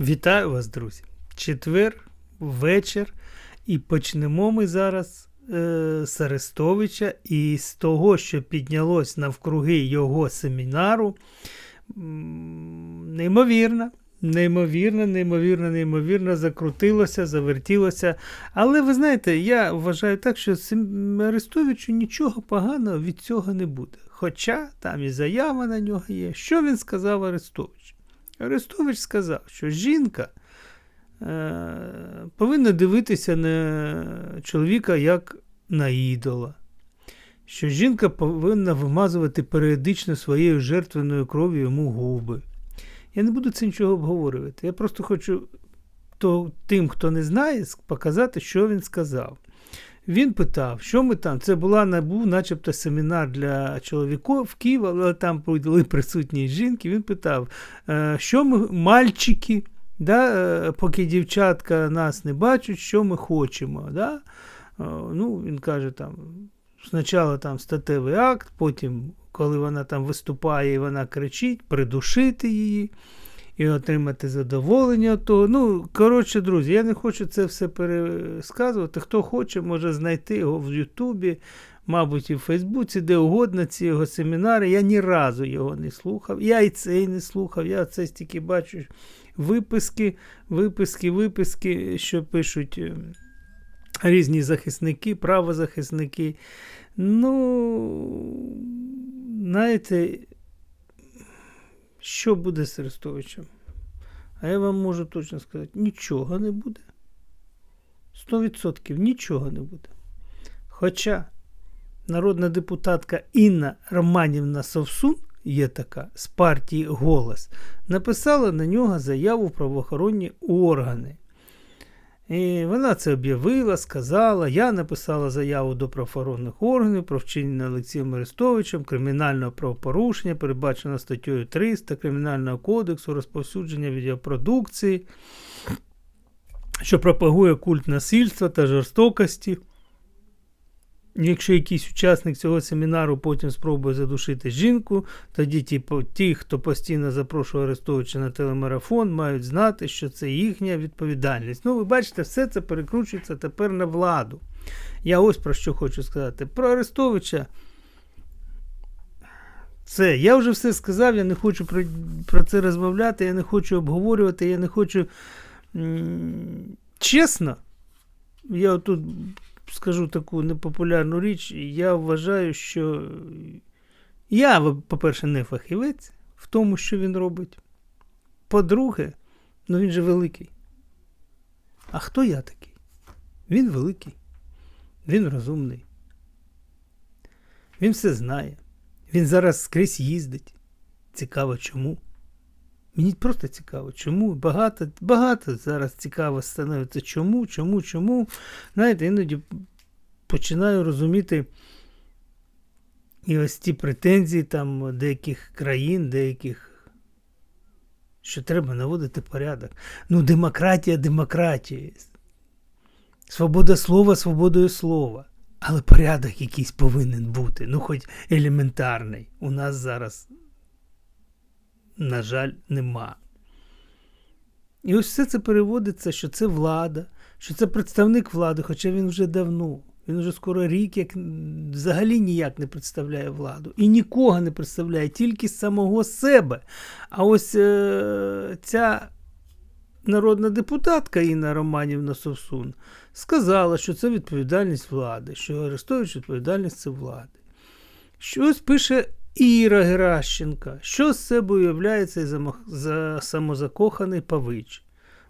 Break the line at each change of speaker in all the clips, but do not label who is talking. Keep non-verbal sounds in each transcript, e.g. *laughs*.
Вітаю вас, друзі! Четвер, вечір, і почнемо ми зараз е, з Арестовича і з того, що піднялось навкруги його семінару. Неймовірно, неймовірно, неймовірно, неймовірно, закрутилося, завертілося. Але ви знаєте, я вважаю так, що Арестовичу нічого поганого від цього не буде. Хоча там і заява на нього є. Що він сказав Арестович? Арестович сказав, що жінка е, повинна дивитися на чоловіка як на ідола, що жінка повинна вимазувати періодично своєю жертвеною кров'ю йому губи. Я не буду це нічого обговорювати. Я просто хочу то, тим, хто не знає, показати, що він сказав. Він питав, що ми там. Це була на- був начебто семінар для чоловіків але там були присутні жінки. Він питав, е, що ми, мальчики, да, е, поки дівчатка нас не бачать, що ми хочемо. Да? Е, Ну, він каже, там, спочатку там статевий акт, потім, коли вона там виступає і вона кричить, придушити її і отримати задоволення того. Ну, коротше, друзі, я не хочу це все пересказувати. Хто хоче, може знайти його в Ютубі, мабуть, і в Фейсбуці, де угодно ці його семінари. Я ні разу його не слухав. Я і цей не слухав. Я це тільки бачу виписки, виписки, виписки, що пишуть е, різні захисники, правозахисники. Ну, знаєте, що буде з Арестовичем? А я вам можу точно сказати, нічого не буде. 100% нічого не буде. Хоча народна депутатка Інна Романівна Совсун, є така, з партії Голос, написала на нього заяву в правоохоронні органи. І вона це об'явила, сказала. Я написала заяву до правоохоронних органів про вчинення Олексієм Арестовичем кримінального правопорушення, передбачено статтею 300 Кримінального кодексу розповсюдження відеопродукції, що пропагує культ насильства та жорстокості. Якщо якийсь учасник цього семінару потім спробує задушити жінку, тоді ті, ті, хто постійно запрошує Арестовича на телемарафон, мають знати, що це їхня відповідальність. Ну, ви бачите, все це перекручується тепер на владу. Я ось про що хочу сказати. Про Арестовича. Це, я вже все сказав, я не хочу про, про це розмовляти, я не хочу обговорювати, я не хочу. Чесно, я тут скажу таку непопулярну річ. Я вважаю, що я, по-перше, не фахівець в тому, що він робить. По-друге, ну він же великий. А хто я такий? Він великий, він розумний. Він все знає. Він зараз скрізь їздить. Цікаво, чому. Мені просто цікаво, чому. Багато, багато зараз цікаво становиться, чому, чому, чому. Знаєте, іноді починаю розуміти і ось ті претензії там деяких країн, деяких, що треба наводити порядок. Ну, демократія, демократія. Свобода слова, свободою слова. Але порядок якийсь повинен бути, ну хоч елементарний. У нас зараз, на жаль, нема. І ось все це переводиться, що це влада, що це представник влади, хоча він вже давно. Він вже скоро рік, як взагалі ніяк не представляє владу. І нікого не представляє, тільки самого себе. А ось е- ця народна депутатка Інна Романівна Совсун сказала, що це відповідальність влади, що Арестович відповідальність це влади. Щось пише Іра Геращенка, що з себе уявляє цей самозакоханий Павич.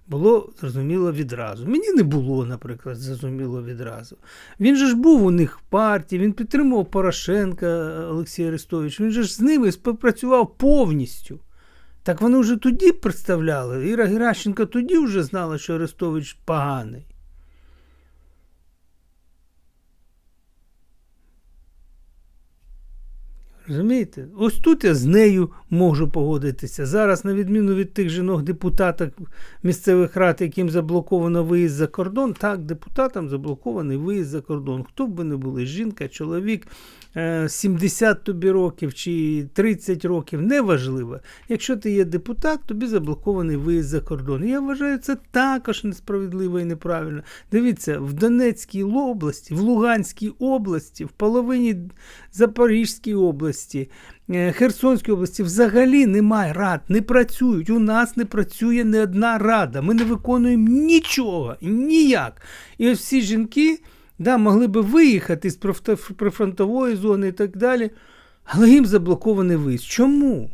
Було зрозуміло відразу. Мені не було, наприклад, зрозуміло відразу. Він же ж був у них в партії, він підтримував Порошенка Олексій Арестович, він же ж з ними співпрацював повністю. Так вони вже тоді представляли. Іра Геращенко тоді вже знала, що Арестович поганий. Розумієте? Ось тут я з нею можу погодитися. Зараз, на відміну від тих жінок депутаток місцевих рад, яким заблоковано виїзд за кордон, так, депутатам заблокований виїзд за кордон. Хто б ви не були, жінка, чоловік, е, 70 тобі років чи 30 років, неважливо. Якщо ти є депутат, тобі заблокований виїзд за кордон. Я вважаю, це також несправедливо і неправильно. Дивіться, в Донецькій області, в Луганській області, в половині Запорізькій області, е, Херсонській області взагалі немає рад, не працюють. У нас не працює ні одна рада. Ми не виконуємо нічого, ніяк. І ось всі жінки да, могли би виїхати з прифронтової зони і так далі, але їм заблокований виїзд. Чому?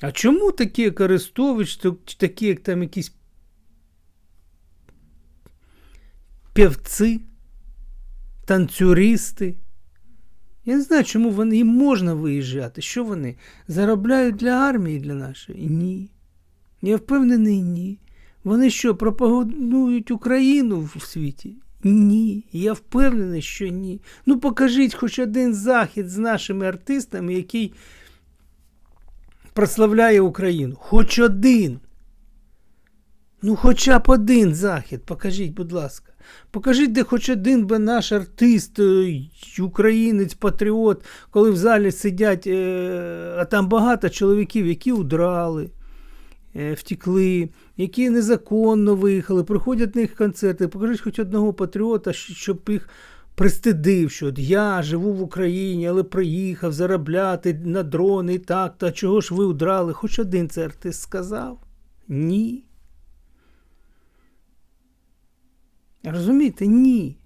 А чому такі як Арестович, такі, як там якісь певці, танцюристи? Я не знаю, чому вони їм можна виїжджати. Що вони? Заробляють для армії для нашої? Ні. Я впевнений, ні. Вони що, пропагандують Україну в світі? Ні. Я впевнений, що ні. Ну покажіть хоч один захід з нашими артистами, який прославляє Україну. Хоч один. Ну, хоча б один захід, покажіть, будь ласка. Покажіть, де хоч один би наш артист, е, українець, патріот, коли в залі сидять, е, а там багато чоловіків, які удрали, е, втікли, які незаконно виїхали, приходять на їх концерти. Покажіть хоч одного патріота, щоб їх пристидив, що от я живу в Україні, але приїхав заробляти на дрони і так, та чого ж ви удрали? Хоч один цей артист сказав? Ні. Розумієте? Ні.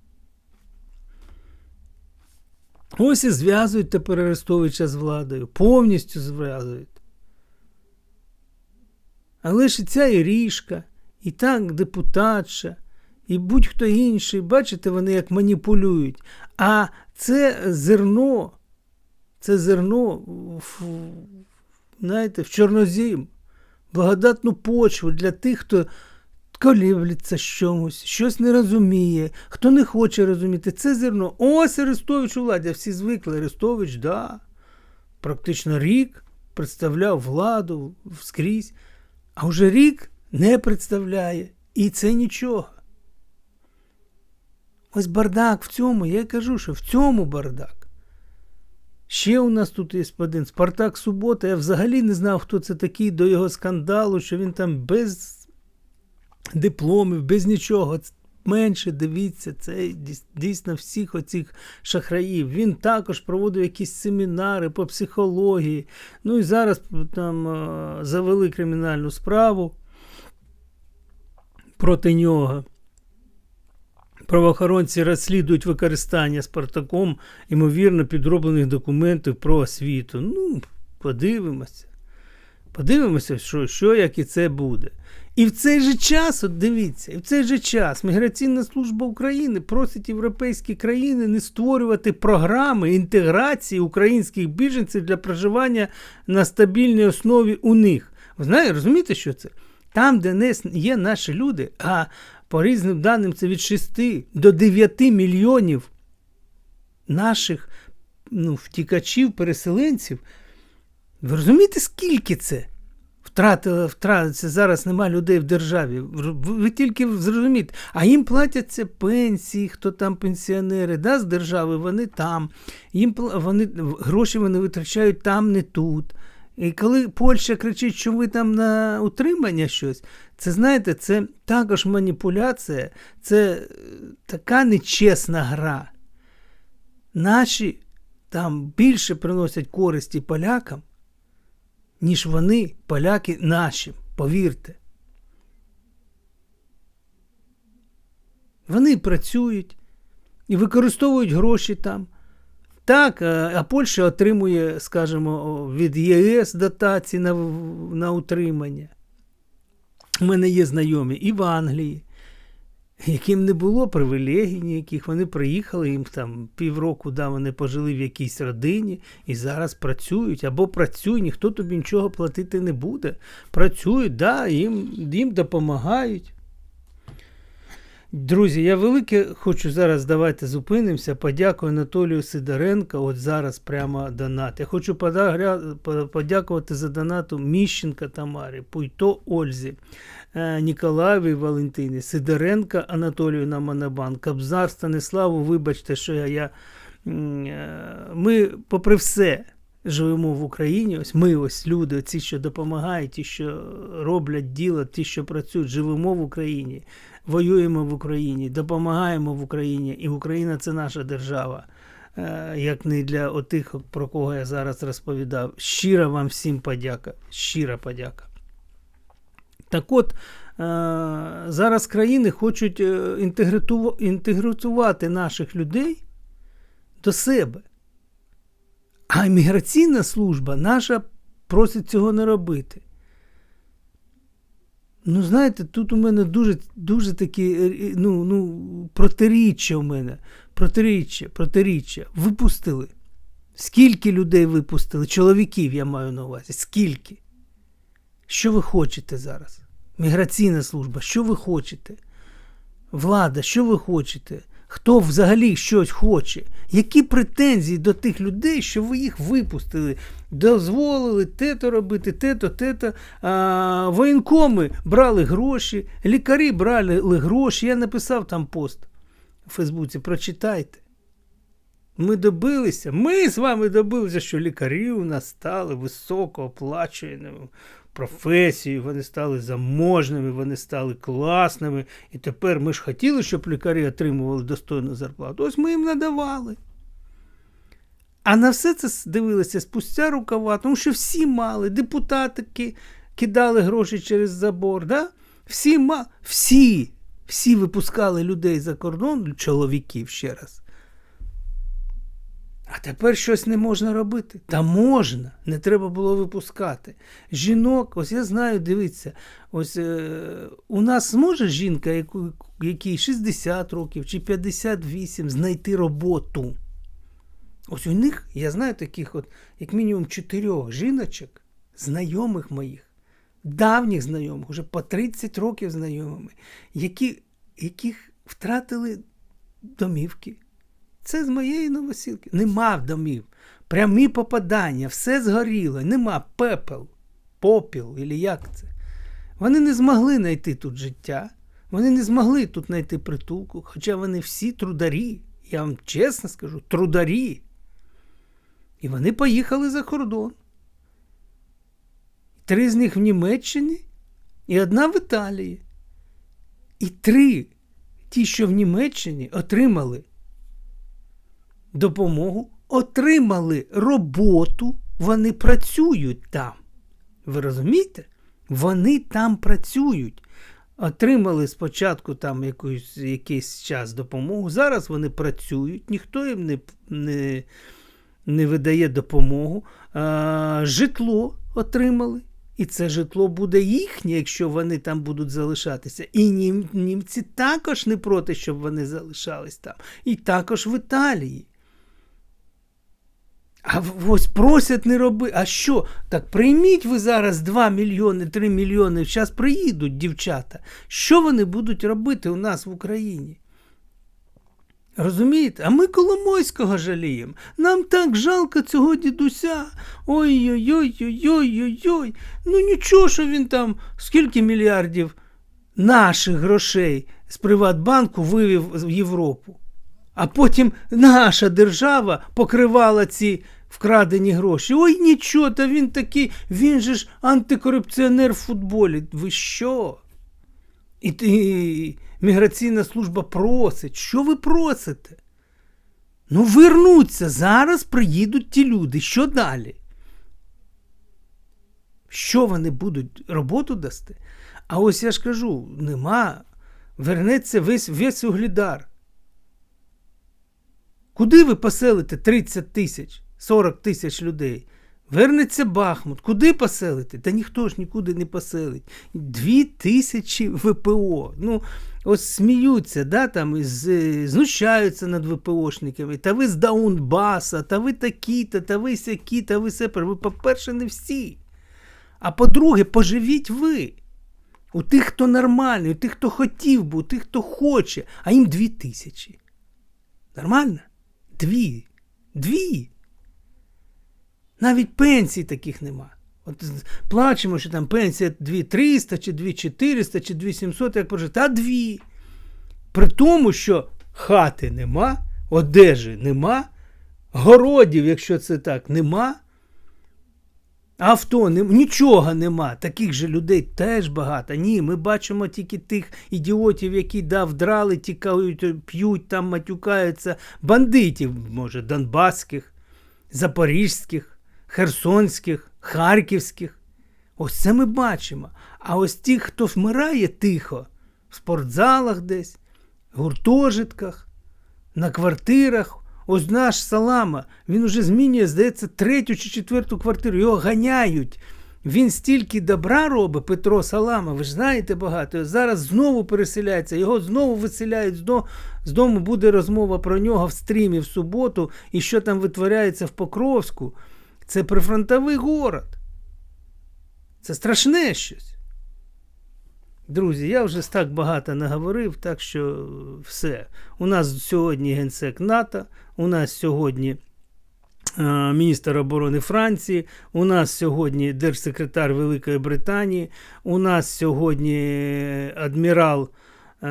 Ось і зв'язують тепер Арестовича з владою. Повністю зв'язують. Але ж і ця Ірішка, і так депутатша, і будь-хто інший, бачите, вони як маніпулюють. А це зерно, це зерно знаєте, в чорнозім, благодатну почву для тих, хто коліблеться чомусь, щось не розуміє, хто не хоче розуміти. Це зерно. Ось Арестович у владі. Всі звикли. Арестович, да, практично рік представляв владу скрізь, а вже рік не представляє. І це нічого. Ось бардак в цьому, я й кажу, що в цьому бардак. Ще у нас тут є один Спартак Субота. Я взагалі не знав, хто це такий до його скандалу, що він там без дипломів, без нічого. Менше дивіться, це дійсно всіх оцих шахраїв. Він також проводив якісь семінари по психології. Ну і зараз там е, завели кримінальну справу проти нього. Правоохоронці розслідують використання Спартаком, ймовірно, підроблених документів про освіту. Ну, подивимося. Подивимося, що, що як і це буде. І в цей же час, от дивіться, і в цей же час Міграційна служба України просить європейські країни не створювати програми інтеграції українських біженців для проживання на стабільній основі у них. Ви знаєте, розумієте, що це? Там, де не є наші люди, а по різним даним це від 6 до 9 мільйонів наших ну, втікачів, переселенців. Ви розумієте, скільки це? Втратили, втратиться, зараз нема людей в державі. Ви, тільки зрозумієте, а їм платяться пенсії, хто там пенсіонери, да, з держави, вони там. Їм вони, гроші вони витрачають там, не тут. І коли Польща кричить, що ви там на утримання щось, це знаєте, це також маніпуляція, це е, така нечесна гра. Наші там більше приносять користі полякам, ніж вони, поляки, нашим, повірте. Вони працюють і використовують гроші там. Так, а а Польща отримує, скажімо, від ЄС дотації на, на утримання. У мене є знайомі і в Англії, яким не було привілегій ніяких. Вони приїхали, їм там півроку да, вони пожили в якійсь родині і зараз працюють або працюй, ніхто тобі нічого платити не буде. Працюють, да, їм, їм допомагають. Друзі, я велике хочу зараз давайте зупинимося. Подякую Анатолію Сидоренко. От зараз прямо донат. Я хочу подагря- подякувати за донату Міщенка Тамарі, Пуйто Ользі, е, Ніколаєві Валентині, Сидоренка Анатолію на Монобанк, Кобзар Станиславу. Вибачте, що я. я е, ми, попри все, живемо в Україні. Ось ми, ось люди, ці, що допомагають, ті, що роблять діло, ті, що працюють, живемо в Україні воюємо в Україні, допомагаємо в Україні, і Україна це наша держава. Е, Як не для отих, про кого я зараз розповідав. Щира вам всім подяка. Щира подяка. Так от, е, зараз країни хочуть е, інтегрувати наших людей до себе. А імміграційна служба наша просить цього не робити. Ну, знаєте, тут у мене дуже дуже такі е, ну, ну, протиріччя у мене. Протиріччя, протиріччя. Випустили. Скільки людей випустили? Чоловіків я маю на увазі. Скільки? Що ви хочете зараз? Міграційна служба, що ви хочете? Влада, що ви хочете? Хто взагалі щось хоче? Які претензії до тих людей, що ви їх випустили, дозволили те-то робити, те-то, те-то. А, воєнкоми брали гроші, лікарі брали гроші. Я написав там пост у Фейсбуці. Прочитайте. Ми добилися, ми з вами добилися, що лікарі у нас стали високо професією, вони стали заможними, вони стали класними. І тепер ми ж хотіли, щоб лікарі отримували достойну зарплату. Ось ми їм надавали. А на все це дивилися спустя рукава, тому що всі мали, депутати кидали гроші через забор. Да? Всі, всі, всі випускали людей за кордон, чоловіків ще раз. А тепер щось не можна робити. Та можна, не треба було випускати. Жінок, ось я знаю, дивіться, ось е, у нас зможе жінка, якій 60 років чи 58, знайти роботу. Ось у них, я знаю таких, от, як мінімум чотирьох жіночок, знайомих моїх, давніх знайомих, уже по 30 років знайомими, які, яких втратили домівки. Це з моєї новосілки. Нема домів. Прямі попадання, все згоріло, нема пепел, попіл, і як це. Вони не змогли знайти тут життя, вони не змогли тут знайти притулку, хоча вони всі трударі. Я вам чесно скажу, трударі. І вони поїхали за кордон. Три з них в Німеччині і одна в Італії. І три, ті, що в Німеччині, отримали допомогу, отримали роботу, вони працюють там. Ви розумієте? Вони там працюють. Отримали спочатку там якусь, якийсь час допомогу. Зараз вони працюють, ніхто їм не, не, не видає допомогу. А, житло отримали. І це житло буде їхнє, якщо вони там будуть залишатися. І нім, німці також не проти, щоб вони залишались там. І також в Італії. А ось просять не роби. А що? Так прийміть ви зараз 2 мільйони, 3 мільйони. Зараз приїдуть дівчата. Що вони будуть робити у нас в Україні? Розумієте? А ми Коломойського жаліємо. Нам так жалко цього дідуся. Ой-ой-ой-ой-ой-ой. Ну нічого, що він там скільки мільярдів наших грошей з Приватбанку вивів в Європу. А потім наша держава покривала ці вкрадені гроші. Ой, нічого, та він такий, він же ж антикорупціонер в футболі. Ви що? І, і міграційна служба просить. Що ви просите? Ну, вернуться. Зараз приїдуть ті люди. Що далі? Що вони будуть роботу дасти? А ось я ж кажу: нема. Вернеться весь, весь углідар. Куди ви поселите 30 тисяч, 40 тисяч людей? Вернеться Бахмут. Куди поселити? Та ніхто ж нікуди не поселить. Дві тисячі ВПО. Ну, ось сміються, да, там, і знущаються над ВПОшниками. Та ви з Даунбаса, та ви такі-то, та ви сякі, та ви сепер. Ви, по-перше, не всі. А по-друге, поживіть ви. У тих, хто нормальний, у тих, хто хотів би, у тих, хто хоче, а їм дві тисячі. Нормально? Дві. Дві. Навіть пенсій таких нема. От плачемо, що там пенсія 2300, чи 2400, чи 2700, як прожити. А дві. При тому, що хати нема, одежі нема, городів, якщо це так, нема. Авто нем- нічого нема. Таких же людей теж багато. Ні, ми бачимо тільки тих ідіотів, які да, вдрали, тікають, п'ють, там матюкаються. Бандитів, може, донбаських, запорізьких, херсонських, харківських. Ось це ми бачимо. А ось ті, хто вмирає тихо, в спортзалах десь, гуртожитках, на квартирах. Ось наш Салама, він уже змінює, здається, третю чи четверту квартиру. Його ганяють. Він стільки добра робить, Петро Салама, ви ж знаєте багато. Зараз знову переселяється, його знову виселяють, з дому буде розмова про нього в стрімі в суботу, і що там витворяється в Покровську. Це прифронтовий город. Це страшне щось. Друзі, я вже так багато наговорив, так що все. У нас сьогодні генсек НАТО, у нас сьогодні е, міністр оборони Франції, у нас сьогодні держсекретар Великої Британії, у нас сьогодні адмірал, е,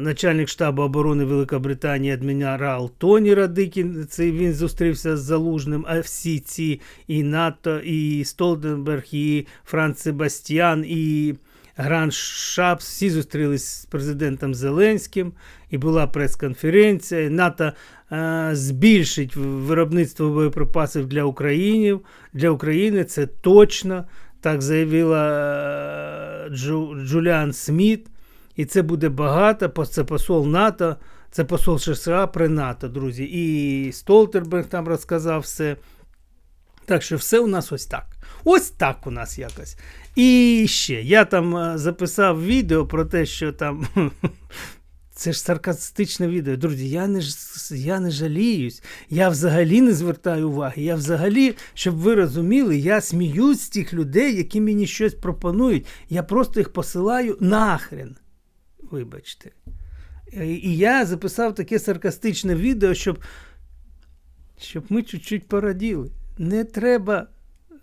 начальник штабу оборони Великобританії, адмірал Тоні Радикін. Це він зустрівся з Залужним, а всі ці і НАТО, і Столтенберг, і Франц Себастьян, і. Гран Шапс, всі зустрілись з президентом Зеленським, і була прес-конференція. НАТО е, збільшить виробництво боєприпасів для України. Для України це точно. Так заявила е, Джу, Джуліан Сміт. І це буде багато. Це посол НАТО, це посол США при НАТО, друзі. І Столтерберг там розказав все. Так що все у нас ось так. Ось так у нас якось. І ще я там е, записав відео про те, що там. *laughs* Це ж саркастичне відео. Друзі, я не, я не жаліюсь, я взагалі не звертаю уваги. Я взагалі, щоб ви розуміли, я сміюсь з тих людей, які мені щось пропонують. Я просто їх посилаю нахрен. Вибачте. Е, І я записав таке саркастичне відео, щоб, щоб ми чуть-чуть пораділи. Не треба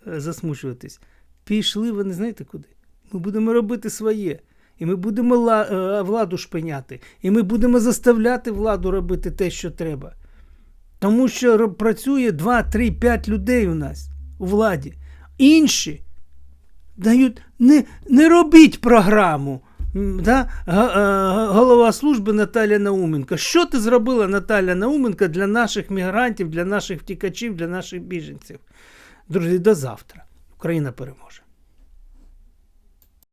е, засмучуватись. Пішли ви не знаєте куди. Ми будемо робити своє. І ми будемо е, владу шпиняти. І ми будемо заставляти владу робити те, що треба. Тому що працює 2, 3, 5 людей у нас у владі. Інші дають не, не робіть програму. Да? Е, Голова служби Наталя Науменко. Що ти зробила Наталя Науменко для наших мігрантів, для наших втікачів, для наших біженців? Друзі, до завтра. Україна переможе.